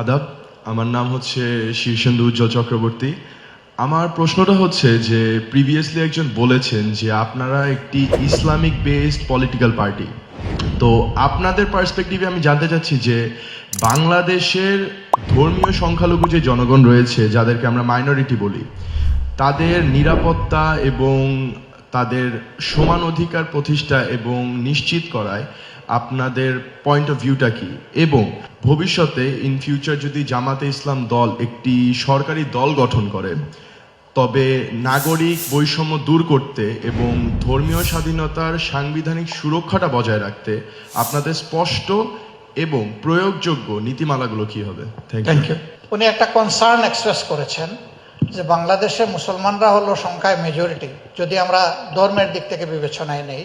আদাব, আমার নাম হচ্ছে শীর্ষেন্দু উজ্জ্বল চক্রবর্তী। আমার প্রশ্নটা হচ্ছে যে প্রিভিয়াসলি একজন বলেছেন যে, আপনারা একটি ইসলামিক বেসড পলিটিক্যাল পার্টি তো আপনাদের পার্সপেক্টিভে আমি জানতে চাচ্ছি যে, বাংলাদেশের ধর্মীয় সংখ্যালঘু যে জনগণ রয়েছে, যাদেরকে আমরা মাইনরিটি বলি, তাদের নিরাপত্তা এবং তাদের সমান অধিকার প্রতিষ্ঠা এবং নিশ্চিত করায় আপনাদের পয়েন্ট অফ ভিউটা কি? এবং ভবিষ্যতে ইন ফিউচার যদি জামাতে ইসলাম দল একটি সরকারি দল গঠন করে, তবে নাগরিক বৈষম্য দূর করতে এবং ধর্মীয় স্বাধীনতার সাংবিধানিক সুরক্ষাটা বজায় রাখতে আপনাদের স্পষ্ট এবং প্রয়োগযোগ্য নীতিমালাগুলো কি হবে? থ্যাংক ইউ উনি একটা কনসার্ন এক্সপ্রেস করেছেন যে বাংলাদেশে মুসলমানরা হলো সংখ্যায় মেজরিটি যদি আমরা ধর্মের দিক থেকে বিবেচনায় নেই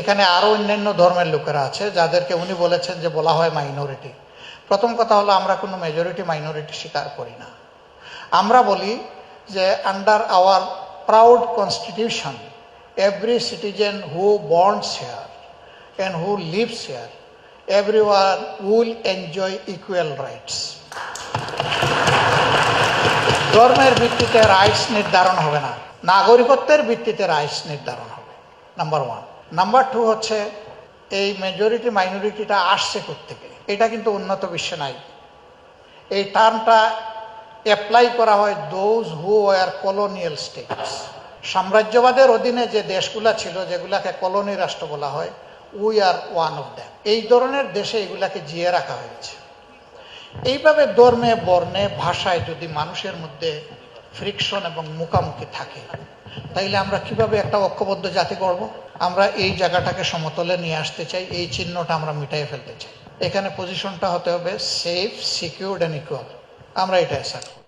এখানে আরও অন্যান্য ধর্মের লোকেরা আছে যাদেরকে উনি বলেছেন যে বলা হয় মাইনরিটি প্রথম কথা হলো আমরা কোনো মেজরিটি মাইনরিটি স্বীকার করি না। আমরা বলি যে under our proud constitution every citizen who borns here and who lives here, everyone will enjoy equal rights. ধর্মের ভিত্তিতে রাইটস নির্ধারণ হবে না নাগরিকত্বের ভিত্তিতে রাইটস নির্ধারণ হবে নাম্বার ওয়ান নাম্বার টু হচ্ছে, এই মেজরিটি মাইনরিটিটা আসছে থেকে এটা কিন্তু উন্নত বিশ্বে নাই। এই টার্মটা অ্যাপ্লাই করা হয় those who were colonial states সাম্রাজ্যবাদের অধীনে যে দেশগুলা ছিল, যেগুলাকে কলোনি রাষ্ট্র বলা হয় we are one of them এই ধরনের দেশে এগুলাকে জিয়ে রাখা হয়েছে। এইভাবে ধর্মে, বর্ণে, ভাষায় যদি মানুষের মধ্যে ফ্রিকশন এবং মুখামুখি থাকে, তাইলে আমরা কীভাবে একটা ঐক্যবদ্ধ জাতি করব আমরা এই জায়গাটাকে সমতলে নিয়ে আসতে চাই, এই চিহ্নটা আমরা মিটাই ফেলতে চাই। এখানে পজিশনটা হতে হবে সেফ সিকিউরড অ্যান্ড ইকুয়াল আমরা এটা অ্যাসার